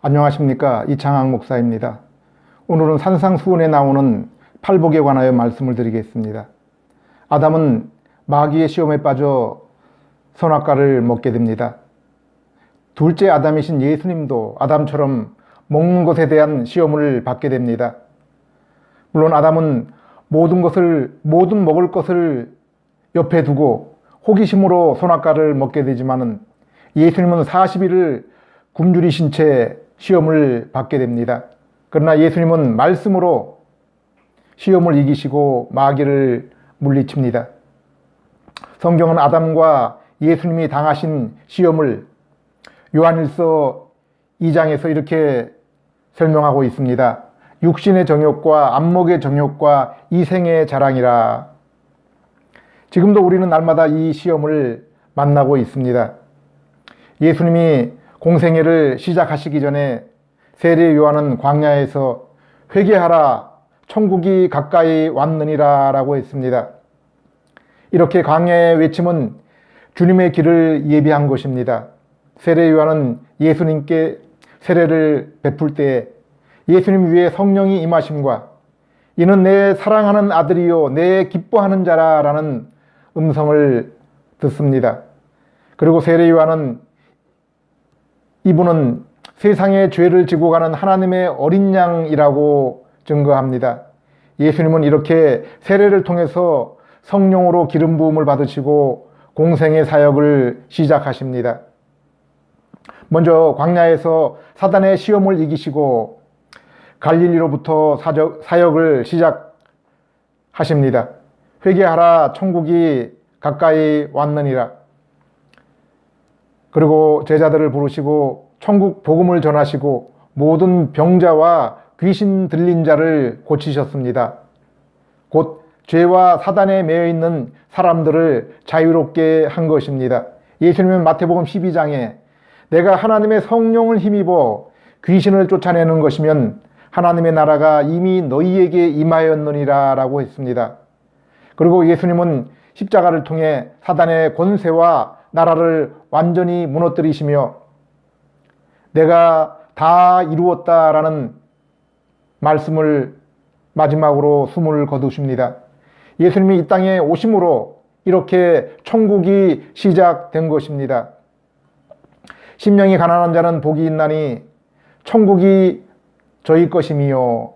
안녕하십니까 이창학 목사입니다. 오늘은 산상수훈에 나오는 팔복에 관하여 말씀을 드리겠습니다. 아담은 마귀의 시험에 빠져 선악과를 먹게 됩니다. 둘째 아담이신 예수님도 아담처럼 먹는 것에 대한 시험을 받게 됩니다. 물론 아담은 모든 것을 모든 먹을 것을 옆에 두고 호기심으로 선악과를 먹게 되지만은 예수님은 40일을 굶주리신 채 시험을 받게 됩니다. 그러나 예수님은 말씀으로 시험을 이기시고 마귀를 물리칩니다. 성경은 아담과 예수님이 당하신 시험을 요한일서 2장에서 이렇게 설명하고 있습니다. 육신의 정욕과 안목의 정욕과 이생의 자랑이라. 지금도 우리는 날마다 이 시험을 만나고 있습니다. 예수님이 공생애를 시작하시기 전에 세례 요한은 광야에서 회개하라 천국이 가까이 왔느니라 라고 했습니다. 이렇게 광야의 외침은 주님의 길을 예비한 것입니다. 세례 요한은 예수님께 세례를 베풀 때 예수님 위에 성령이 임하심과 이는 내 사랑하는 아들이요 내 기뻐하는 자라라는 음성을 듣습니다. 그리고 세례 요한은 이분은 세상의 죄를 지고 가는 하나님의 어린 양이라고 증거합니다. 예수님은 이렇게 세례를 통해서 성령으로 기름 부음을 받으시고 공생의 사역을 시작하십니다. 먼저 광야에서 사단의 시험을 이기시고 갈릴리로부터 사역을 시작하십니다. 회개하라 천국이 가까이 왔느니라. 그리고 제자들을 부르시고 천국 복음을 전하시고 모든 병자와 귀신 들린 자를 고치셨습니다. 곧 죄와 사단에 매여 있는 사람들을 자유롭게 한 것입니다. 예수님은 마태복음 12장에 내가 하나님의 성령을 힘입어 귀신을 쫓아내는 것이면 하나님의 나라가 이미 너희에게 임하였느니라 라고 했습니다. 그리고 예수님은 십자가를 통해 사단의 권세와 나라를 완전히 무너뜨리시며 내가 다 이루었다라는 말씀을 마지막으로 숨을 거두십니다. 예수님이 이 땅에 오심으로 이렇게 천국이 시작된 것입니다. 심령이 가난한 자는 복이 있나니 천국이 저희 것임이요.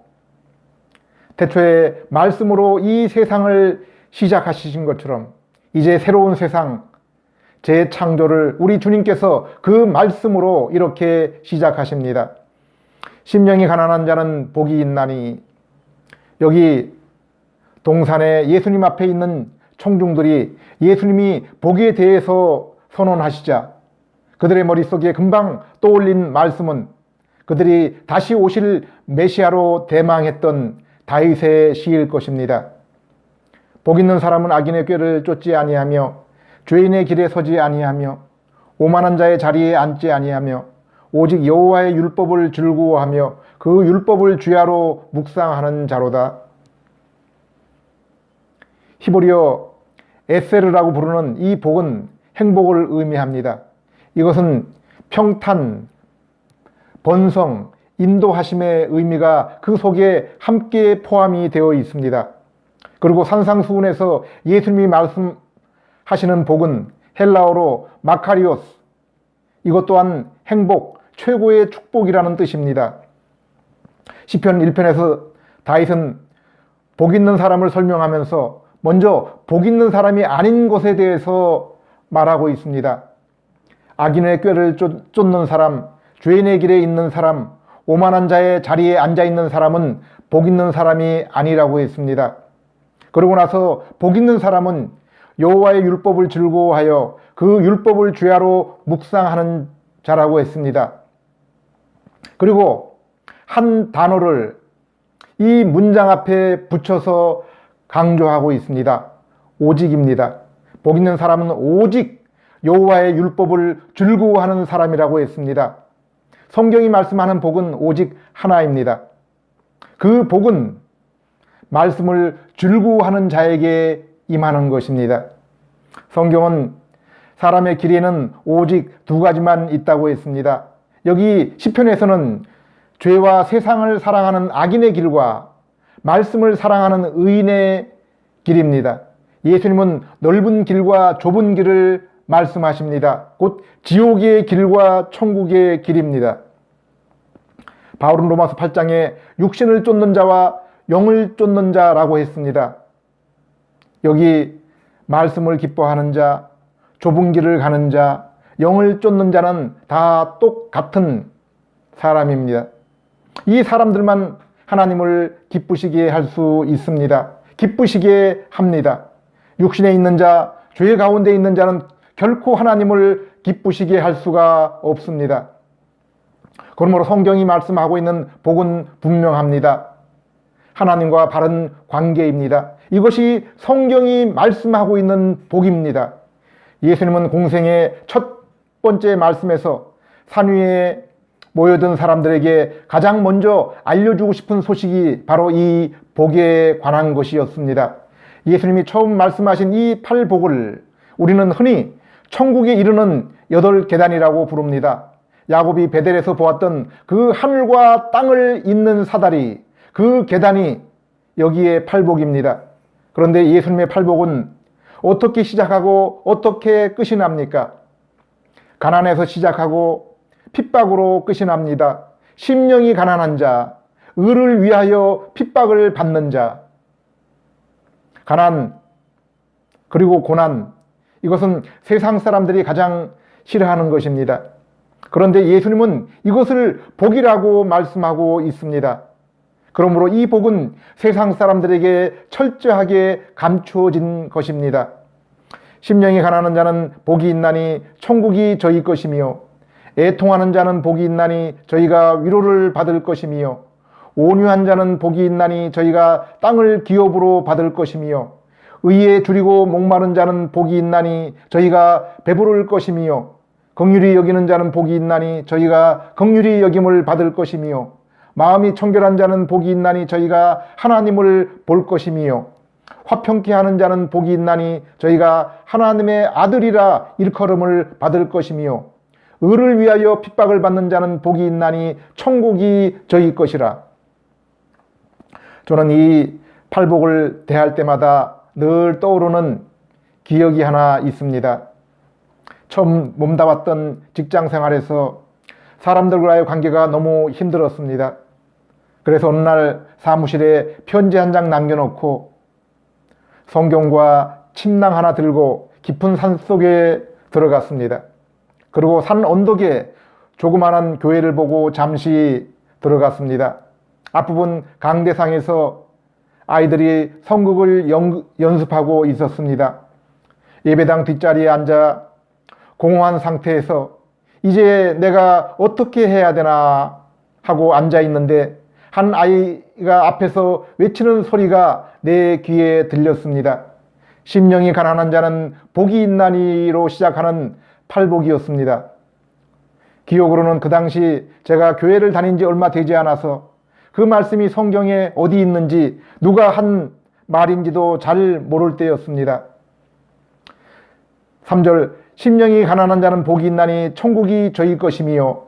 태초에 말씀으로 이 세상을 시작하신 것처럼 이제 새로운 세상, 재창조를 우리 주님께서 그 말씀으로 이렇게 시작하십니다. 심령이 가난한 자는 복이 있나니 여기 동산에 예수님 앞에 있는 청중들이 예수님이 복에 대해서 선언하시자 그들의 머릿속에 금방 떠올린 말씀은 그들이 다시 오실 메시아로 대망했던 다윗의 시일 것입니다. 복 있는 사람은 악인의 꾀를 쫓지 아니하며 죄인의 길에 서지 아니하며 오만한 자의 자리에 앉지 아니하며 오직 여호와의 율법을 즐거워하며 그 율법을 주야로 묵상하는 자로다. 히브리어 에세르라고 부르는 이 복은 행복을 의미합니다. 이것은 평탄, 번성, 인도하심의 의미가 그 속에 함께 포함이 되어 있습니다. 그리고 산상수훈에서 예수님이 말씀 하시는 복은 헬라어로 마카리오스, 이것 또한 행복, 최고의 축복이라는 뜻입니다. 시편 1편에서 다윗은 복 있는 사람을 설명하면서 먼저 복 있는 사람이 아닌 것에 대해서 말하고 있습니다. 악인의 꾀를 쫓는 사람, 죄인의 길에 있는 사람, 오만한 자의 자리에 앉아 있는 사람은 복 있는 사람이 아니라고 했습니다. 그러고 나서 복 있는 사람은 여호와의 율법을 즐거워하여 그 율법을 주야로 묵상하는 자라고 했습니다. 그리고 한 단어를 이 문장 앞에 붙여서 강조하고 있습니다. 오직입니다. 복 있는 사람은 오직 여호와의 율법을 즐거워하는 사람이라고 했습니다. 성경이 말씀하는 복은 오직 하나입니다. 그 복은 말씀을 즐거워하는 자에게 임하는 것입니다. 성경은 사람의 길에는 오직 두 가지만 있다고 했습니다. 여기 시편에서는 죄와 세상을 사랑하는 악인의 길과 말씀을 사랑하는 의인의 길입니다. 예수님은 넓은 길과 좁은 길을 말씀하십니다. 곧 지옥의 길과 천국의 길입니다. 바울은 로마서 8장에 육신을 쫓는 자와 영을 쫓는 자라고 했습니다. 여기 말씀을 기뻐하는 자, 좁은 길을 가는 자, 영을 쫓는 자는 다 똑같은 사람입니다. 이 사람들만 하나님을 기쁘시게 할 수 있습니다. 기쁘시게 합니다. 육신에 있는 자, 죄 가운데 있는 자는 결코 하나님을 기쁘시게 할 수가 없습니다. 그러므로 성경이 말씀하고 있는 복은 분명합니다. 하나님과 바른 관계입니다. 이것이 성경이 말씀하고 있는 복입니다. 예수님은 공생의 첫 번째 말씀에서 산 위에 모여든 사람들에게 가장 먼저 알려주고 싶은 소식이 바로 이 복에 관한 것이었습니다. 예수님이 처음 말씀하신 이 팔복을 우리는 흔히 천국에 이르는 여덟 계단이라고 부릅니다. 야곱이 베델에서 보았던 그 하늘과 땅을 잇는 사다리, 그 계단이 여기에 팔복입니다. 그런데 예수님의 팔복은 어떻게 시작하고 어떻게 끝이 납니까? 가난에서 시작하고 핍박으로 끝이 납니다. 심령이 가난한 자, 의를 위하여 핍박을 받는 자, 가난, 그리고 고난, 이것은 세상 사람들이 가장 싫어하는 것입니다. 그런데 예수님은 이것을 복이라고 말씀하고 있습니다. 그러므로 이 복은 세상 사람들에게 철저하게 감추어진 것입니다. 심령이 가난한 자는 복이 있나니 천국이 저희 것이며 애통하는 자는 복이 있나니 저희가 위로를 받을 것이며 온유한 자는 복이 있나니 저희가 땅을 기업으로 받을 것이며 의에 줄이고 목마른 자는 복이 있나니 저희가 배부를 것이며 긍휼히 여기는 자는 복이 있나니 저희가 긍휼히 여김을 받을 것이며 마음이 청결한 자는 복이 있나니 저희가 하나님을 볼 것이며 화평케 하는 자는 복이 있나니 저희가 하나님의 아들이라 일컬음을 받을 것이며 의를 위하여 핍박을 받는 자는 복이 있나니 천국이 저희 것이라. 저는 이 팔복을 대할 때마다 늘 떠오르는 기억이 하나 있습니다. 처음 몸담았던 직장 생활에서 사람들과의 관계가 너무 힘들었습니다. 그래서 어느 날 사무실에 편지 한 장 남겨놓고 성경과 침낭 하나 들고 깊은 산 속에 들어갔습니다. 그리고 산 언덕에 조그마한 교회를 보고 잠시 들어갔습니다. 앞부분 강대상에서 아이들이 성극을 연, 연습하고 있었습니다. 예배당 뒷자리에 앉아 공허한 상태에서 이제 내가 어떻게 해야 되나 하고 앉아 있는데 한 아이가 앞에서 외치는 소리가 내 귀에 들렸습니다. 심령이 가난한 자는 복이 있나니로 시작하는 팔복이었습니다. 기억으로는 그 당시 제가 교회를 다닌 지 얼마 되지 않아서 그 말씀이 성경에 어디 있는지 누가 한 말인지도 잘 모를 때였습니다. 3절 심령이 가난한 자는 복이 있나니 천국이 저희 것이며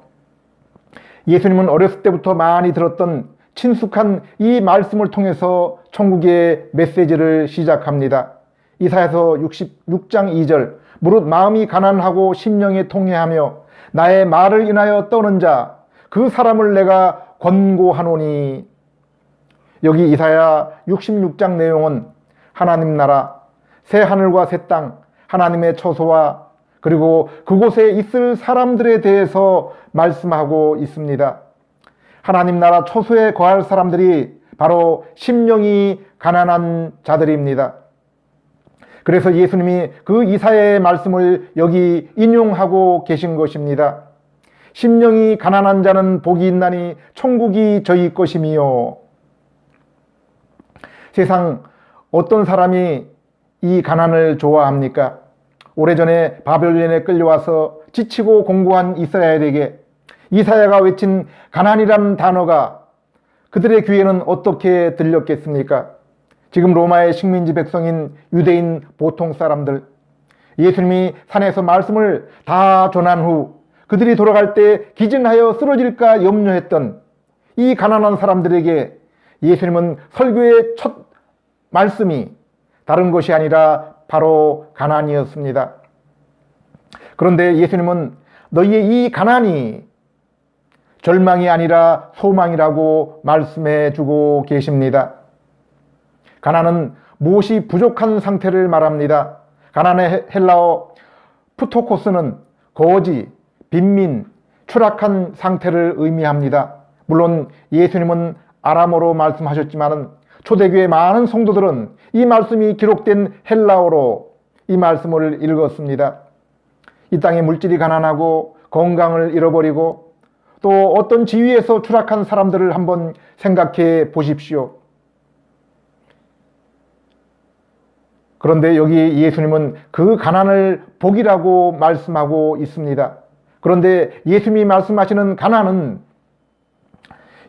예수님은 어렸을 때부터 많이 들었던 친숙한 이 말씀을 통해서 천국의 메시지를 시작합니다. 이사야서 66장 2절 무릇 마음이 가난하고 심령이 통해하며 나의 말을 인하여 떠는 자 그 사람을 내가 권고하노니 여기 이사야 66장 내용은 하나님 나라 새 하늘과 새 땅 하나님의 처소와 그리고 그곳에 있을 사람들에 대해서 말씀하고 있습니다. 하나님 나라 초소에 거할 사람들이 바로 심령이 가난한 자들입니다. 그래서 예수님이 그 이사야의 말씀을 여기 인용하고 계신 것입니다. 심령이 가난한 자는 복이 있나니 천국이 저희 것이미요. 세상 어떤 사람이 이 가난을 좋아합니까? 오래전에 바벨론에 끌려와서 지치고 공고한 이스라엘에게 이사야가 외친 가난이라는 단어가 그들의 귀에는 어떻게 들렸겠습니까? 지금 로마의 식민지 백성인 유대인 보통 사람들 예수님이 산에서 말씀을 다 전한 후 그들이 돌아갈 때 기진하여 쓰러질까 염려했던 이 가난한 사람들에게 예수님은 설교의 첫 말씀이 다른 것이 아니라 바로 가난이었습니다. 그런데 예수님은 너희의 이 가난이 절망이 아니라 소망이라고 말씀해 주고 계십니다. 가난은 무엇이 부족한 상태를 말합니다. 가난의 헬라어 푸토코스는 거지, 빈민, 추락한 상태를 의미합니다. 물론 예수님은 아람어로 말씀하셨지만 초대교회 많은 성도들은 이 말씀이 기록된 헬라어로 이 말씀을 읽었습니다. 이 땅의 물질이 가난하고 건강을 잃어버리고 또 어떤 지위에서 추락한 사람들을 한번 생각해 보십시오. 그런데 여기 예수님은 그 가난을 복이라고 말씀하고 있습니다. 그런데 예수님이 말씀하시는 가난은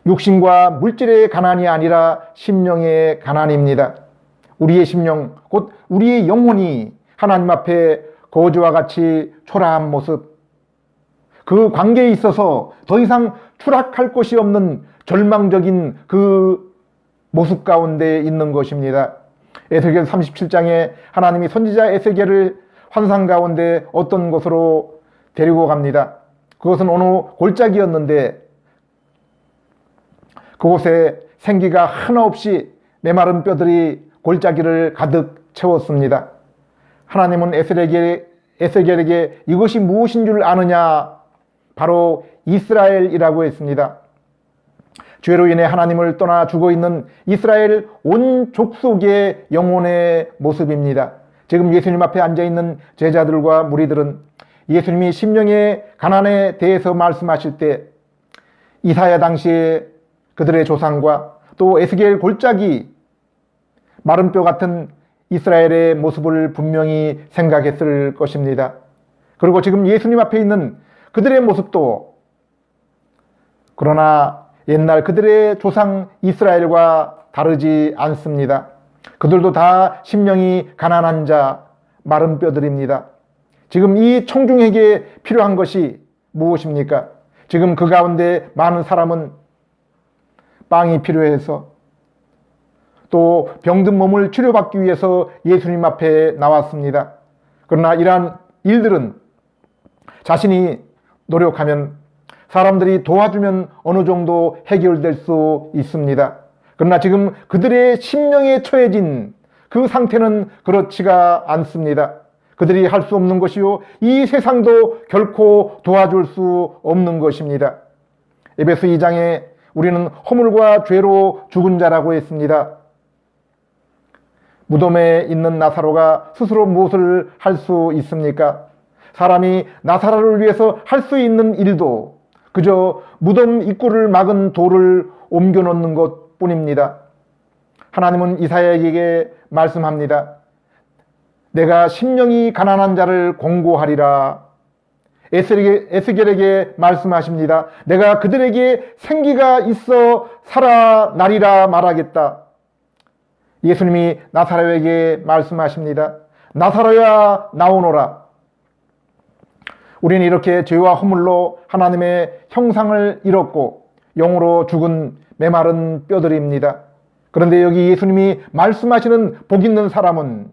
육신과 물질의 가난이 아니라 심령의 가난입니다. 우리의 심령, 곧 우리의 영혼이 하나님 앞에 거지와 같이 초라한 모습, 그 관계에 있어서 더 이상 추락할 곳이 없는 절망적인 그 모습 가운데 있는 것입니다. 에스겔 37장에 하나님이 선지자 에스겔을 환상 가운데 어떤 곳으로 데리고 갑니다. 그것은 어느 골짜기였는데 그곳에 생기가 하나 없이 메마른 뼈들이 골짜기를 가득 채웠습니다. 하나님은 에스겔에게 이것이 무엇인 줄 아느냐? 바로 이스라엘이라고 했습니다. 죄로 인해 하나님을 떠나 죽어 있는 이스라엘 온 족속의 영혼의 모습입니다. 지금 예수님 앞에 앉아 있는 제자들과 무리들은 예수님이 심령의 가난에 대해서 말씀하실 때 이사야 당시에 그들의 조상과 또 에스겔 골짜기 마른 뼈 같은 이스라엘의 모습을 분명히 생각했을 것입니다. 그리고 지금 예수님 앞에 있는 그들의 모습도 그러나 옛날 그들의 조상 이스라엘과 다르지 않습니다. 그들도 다 심령이 가난한 자, 마른 뼈들입니다. 지금 이 청중에게 필요한 것이 무엇입니까? 지금 그 가운데 많은 사람은 빵이 필요해서 또 병든 몸을 치료받기 위해서 예수님 앞에 나왔습니다. 그러나 이러한 일들은 자신이 노력하면 사람들이 도와주면 어느 정도 해결될 수 있습니다. 그러나 지금 그들의 심령에 처해진 그 상태는 그렇지가 않습니다. 그들이 할 수 없는 것이요. 이 세상도 결코 도와줄 수 없는 것입니다. 에베소 2장에 우리는 허물과 죄로 죽은 자라고 했습니다. 무덤에 있는 나사로가 스스로 무엇을 할 수 있습니까? 사람이 나사로를 위해서 할 수 있는 일도 그저 무덤 입구를 막은 돌을 옮겨 놓는 것 뿐입니다. 하나님은 이사야에게 말씀합니다. 내가 심령이 가난한 자를 공고하리라. 에스겔에게 말씀하십니다. 내가 그들에게 생기가 있어 살아나리라 말하겠다. 예수님이 나사로에게 말씀하십니다. 나사로야 나오너라. 우리는 이렇게 죄와 허물로 하나님의 형상을 잃었고 영으로 죽은 메마른 뼈들입니다. 그런데 여기 예수님이 말씀하시는 복 있는 사람은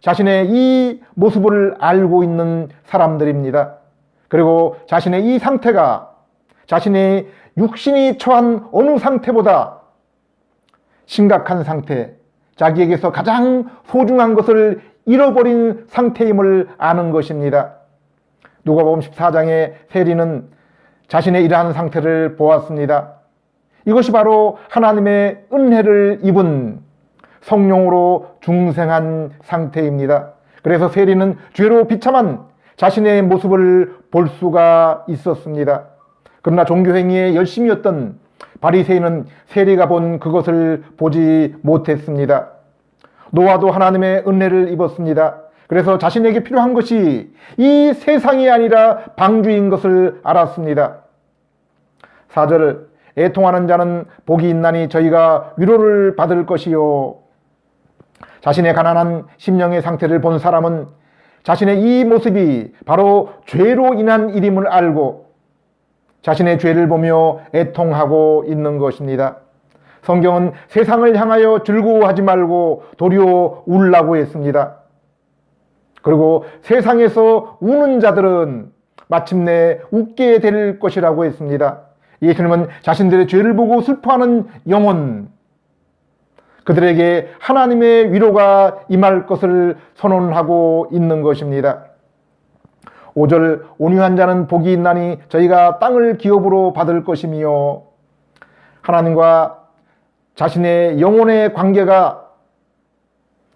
자신의 이 모습을 알고 있는 사람들입니다. 그리고 자신의 이 상태가 자신의 육신이 처한 어느 상태보다 심각한 상태, 자기에게서 가장 소중한 것을 잃어버린 상태임을 아는 것입니다. 누가복음 14장의 세리는 자신의 이러한 상태를 보았습니다. 이것이 바로 하나님의 은혜를 입은 성령으로 중생한 상태입니다. 그래서 세리는 죄로 비참한 자신의 모습을 볼 수가 있었습니다. 그러나 종교행위에 열심이었던 바리새인은 세리가 본 그것을 보지 못했습니다. 노아도 하나님의 은혜를 입었습니다. 그래서 자신에게 필요한 것이 이 세상이 아니라 방주인 것을 알았습니다. 4절 애통하는 자는 복이 있나니 저희가 위로를 받을 것이요. 자신의 가난한 심령의 상태를 본 사람은 자신의 이 모습이 바로 죄로 인한 일임을 알고 자신의 죄를 보며 애통하고 있는 것입니다. 성경은 세상을 향하여 즐거워하지 말고 도리어 울라고 했습니다. 그리고 세상에서 우는 자들은 마침내 웃게 될 것이라고 했습니다. 예수님은 자신들의 죄를 보고 슬퍼하는 영혼, 그들에게 하나님의 위로가 임할 것을 선언하고 있는 것입니다. 5절 온유한 자는 복이 있나니 저희가 땅을 기업으로 받을 것이며 하나님과 자신의 영혼의 관계가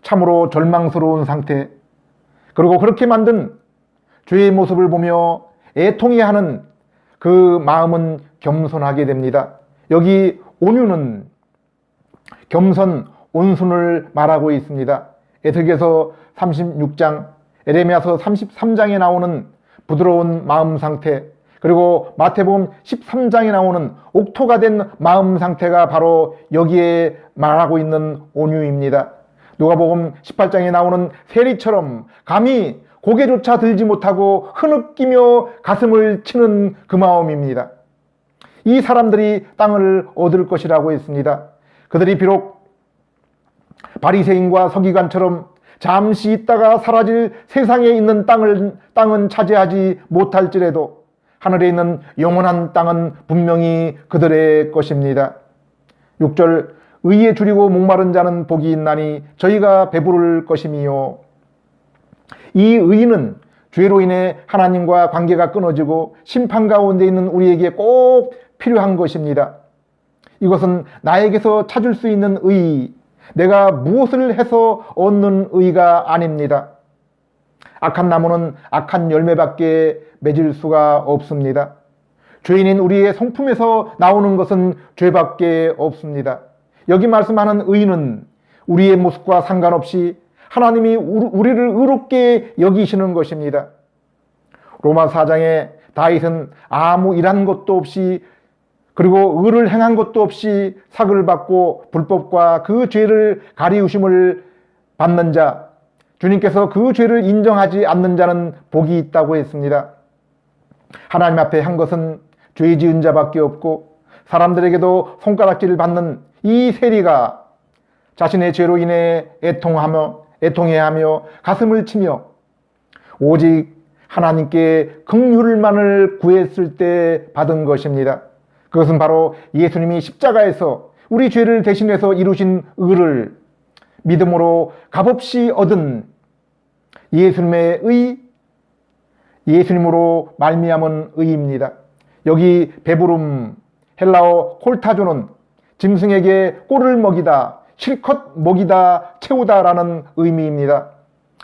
참으로 절망스러운 상태 그리고 그렇게 만든 죄의 모습을 보며 애통해 하는 그 마음은 겸손하게 됩니다. 여기 온유는 겸손, 온순을 말하고 있습니다. 에스겔서 36장, 에레미야서 33장에 나오는 부드러운 마음 상태, 그리고 마태복음 13장에 나오는 옥토가 된 마음 상태가 바로 여기에 말하고 있는 온유입니다. 누가복음 18장에 나오는 세리처럼 감히 고개조차 들지 못하고 흐느끼며 가슴을 치는 그 마음입니다. 이 사람들이 땅을 얻을 것이라고 했습니다. 그들이 비록 바리새인과 서기관처럼 잠시 있다가 사라질 세상에 있는 땅을 땅은 차지하지 못할지라도 하늘에 있는 영원한 땅은 분명히 그들의 것입니다. 6절 의에 줄이고 목마른 자는 복이 있나니 저희가 배부를 것이미요. 이 의는 죄로 인해 하나님과 관계가 끊어지고 심판 가운데 있는 우리에게 꼭 필요한 것입니다. 이것은 나에게서 찾을 수 있는 의, 내가 무엇을 해서 얻는 의가 아닙니다. 악한 나무는 악한 열매밖에 맺을 수가 없습니다. 죄인인 우리의 성품에서 나오는 것은 죄밖에 없습니다. 여기 말씀하는 의는 우리의 모습과 상관없이 하나님이 우리를 의롭게 여기시는 것입니다. 로마 4장에 다윗은 아무 일한 것도 없이 그리고 의를 행한 것도 없이 삭을 받고 불법과 그 죄를 가리우심을 받는 자, 주님께서 그 죄를 인정하지 않는 자는 복이 있다고 했습니다. 하나님 앞에 한 것은 죄 지은 자밖에 없고 사람들에게도 손가락질을 받는 이 세리가 자신의 죄로 인해 애통하며 애통해하며 가슴을 치며 오직 하나님께 긍휼만을 구했을 때 받은 것입니다. 그것은 바로 예수님이 십자가에서 우리 죄를 대신해서 이루신 의를 믿음으로 값없이 얻은 예수님의 의, 예수님으로 말미암은 의입니다. 여기 배부름 헬라어 콜타조는 짐승에게 꼴을 먹이다, 실컷 먹이다, 채우다라는 의미입니다.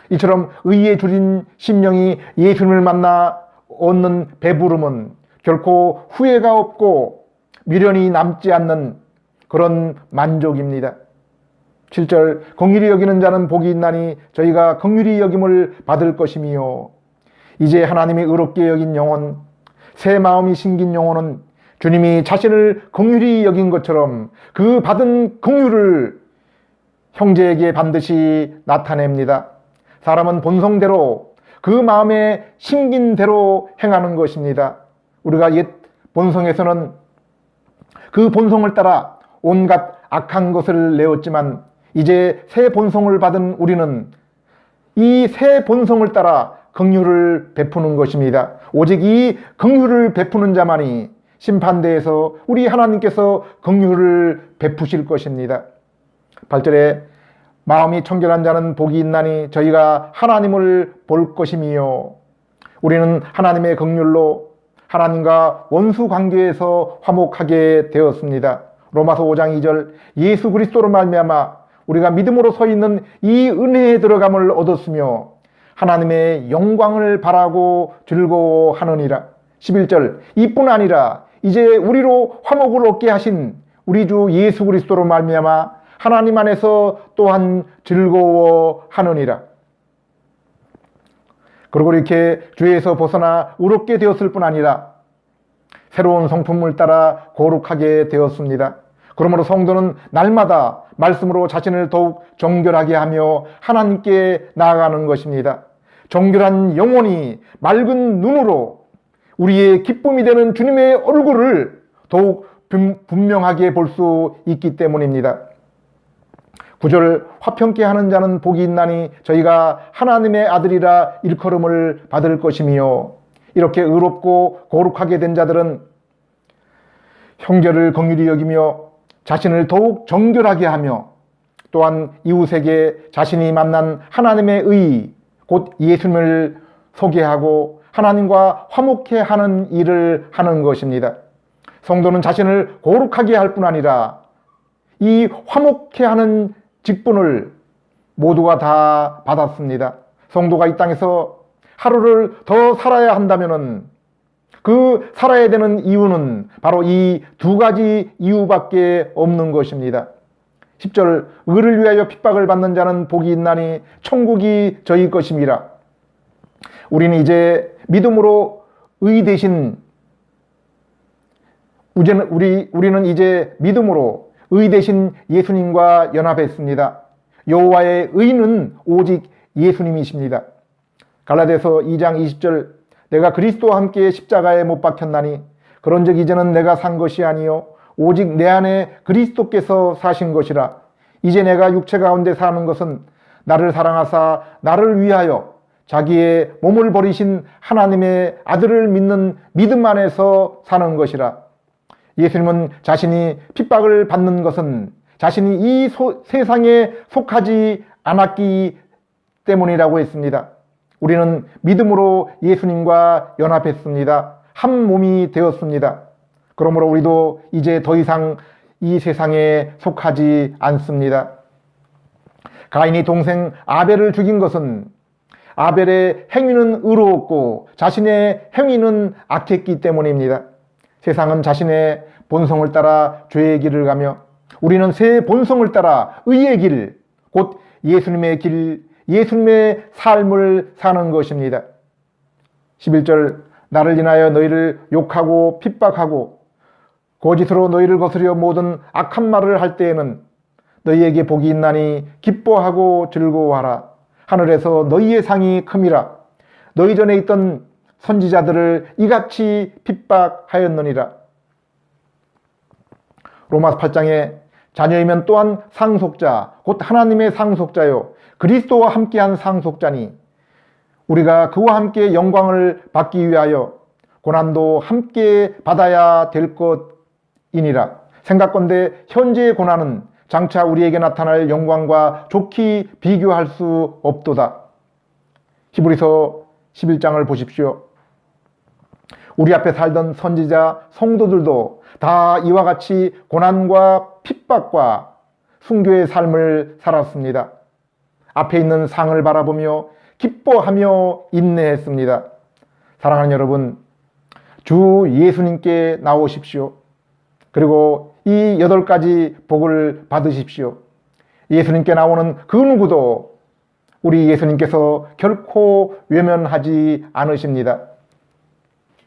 이처럼 의에 줄인 심령이 예수님을 만나 얻는 배부름은 결코 후회가 없고 미련이 남지 않는 그런 만족입니다. 7절 긍휼히 여기는 자는 복이 있나니 저희가 긍휼히 여김을 받을 것이미요. 이제 하나님이 의롭게 여긴 영혼, 새 마음이 생긴 영혼은 주님이 자신을 긍휼히 여긴 것처럼 그 받은 긍휼을 형제에게 반드시 나타냅니다. 사람은 본성대로 그 마음에 심긴 대로 행하는 것입니다. 우리가 옛 본성에서는 그 본성을 따라 온갖 악한 것을 내었지만 이제 새 본성을 받은 우리는 이 새 본성을 따라 긍휼을 베푸는 것입니다. 오직 이 긍휼을 베푸는 자만이 심판대에서 우리 하나님께서 긍휼을 베푸실 것입니다. 8절에 마음이 청결한 자는 복이 있나니 저희가 하나님을 볼 것이미요. 우리는 하나님의 긍휼로 하나님과 원수 관계에서 화목하게 되었습니다. 로마서 5장 2절 예수 그리스도로 말미암아 우리가 믿음으로 서 있는 이 은혜에 들어감을 얻었으며 하나님의 영광을 바라고 즐거워하느니라. 11절 이뿐 아니라 이제 우리로 화목을 얻게 하신 우리 주 예수 그리스도로 말미암아 하나님 안에서 또한 즐거워하느니라. 그리고 이렇게 죄에서 벗어나 의롭게 되었을 뿐 아니라 새로운 성품을 따라 거룩하게 되었습니다. 그러므로 성도는 날마다 말씀으로 자신을 더욱 정결하게 하며 하나님께 나아가는 것입니다. 정결한 영혼이 맑은 눈으로 우리의 기쁨이 되는 주님의 얼굴을 더욱 분- 분명하게 볼 수 있기 때문입니다. 구절 화평케 하는 자는 복이 있나니 저희가 하나님의 아들이라 일컬음을 받을 것이며 이렇게 의롭고 거룩하게 된 자들은 형제를 긍휼히 여기며 자신을 더욱 정결하게 하며 또한 이웃에게 자신이 만난 하나님의 의, 곧 예수님을 소개하고 하나님과 화목해 하는 일을 하는 것입니다. 성도는 자신을 거룩하게 할 뿐 아니라 이 화목해 하는 직분을 모두가 다 받았습니다. 성도가 이 땅에서 하루를 더 살아야 한다면은 그 살아야 되는 이유는 바로 이 두 가지 이유밖에 없는 것입니다. 10절 의를 위하여 핍박을 받는 자는 복이 있나니 천국이 저희 것임이라. 우리는 이제 믿음으로 의 대신 우리는, 우리, 우리는 이제 믿음으로 의 대신 예수님과 연합했습니다. 여호와의 의는 오직 예수님이십니다. 갈라디아서 2장 20절 내가 그리스도와 함께 십자가에 못 박혔나니 그런즉 이제는 내가 산 것이 아니요 오직 내 안에 그리스도께서 사신 것이라 이제 내가 육체 가운데 사는 것은 나를 사랑하사 나를 위하여 자기의 몸을 버리신 하나님의 아들을 믿는 믿음 안에서 사는 것이라 예수님은 자신이 핍박을 받는 것은 자신이 이 소- 세상에 속하지 않았기 때문이라고 했습니다. 우리는 믿음으로 예수님과 연합했습니다. 한 몸이 되었습니다. 그러므로 우리도 이제 더 이상 이 세상에 속하지 않습니다. 가인이 동생 아벨을 죽인 것은 아벨의 행위는 의로웠고 자신의 행위는 악했기 때문입니다. 세상은 자신의 본성을 따라 죄의 길을 가며 우리는 새 본성을 따라 의의 길, 곧 예수님의 길, 예수님의 삶을 사는 것입니다. 11절 나를 인하여 너희를 욕하고 핍박하고 거짓으로 너희를 거스려 모든 악한 말을 할 때에는 너희에게 복이 있나니 기뻐하고 즐거워하라. 하늘에서 너희의 상이 큼이라. 너희 전에 있던 선지자들을 이같이 핍박하였느니라. 로마서 8장에 자녀이면 또한 상속자, 곧 하나님의 상속자요. 그리스도와 함께한 상속자니 우리가 그와 함께 영광을 받기 위하여 고난도 함께 받아야 될 것이니라. 생각건대 현재의 고난은 장차 우리에게 나타날 영광과 좋게 비교할 수 없도다. 히브리서 11장을 보십시오. 우리 앞에 살던 선지자 성도들도 다 이와 같이 고난과 핍박과 순교의 삶을 살았습니다. 앞에 있는 상을 바라보며 기뻐하며 인내했습니다. 사랑하는 여러분, 주 예수님께 나오십시오. 그리고 이 여덟 가지 복을 받으십시오. 예수님께 나오는 그 누구도 우리 예수님께서 결코 외면하지 않으십니다.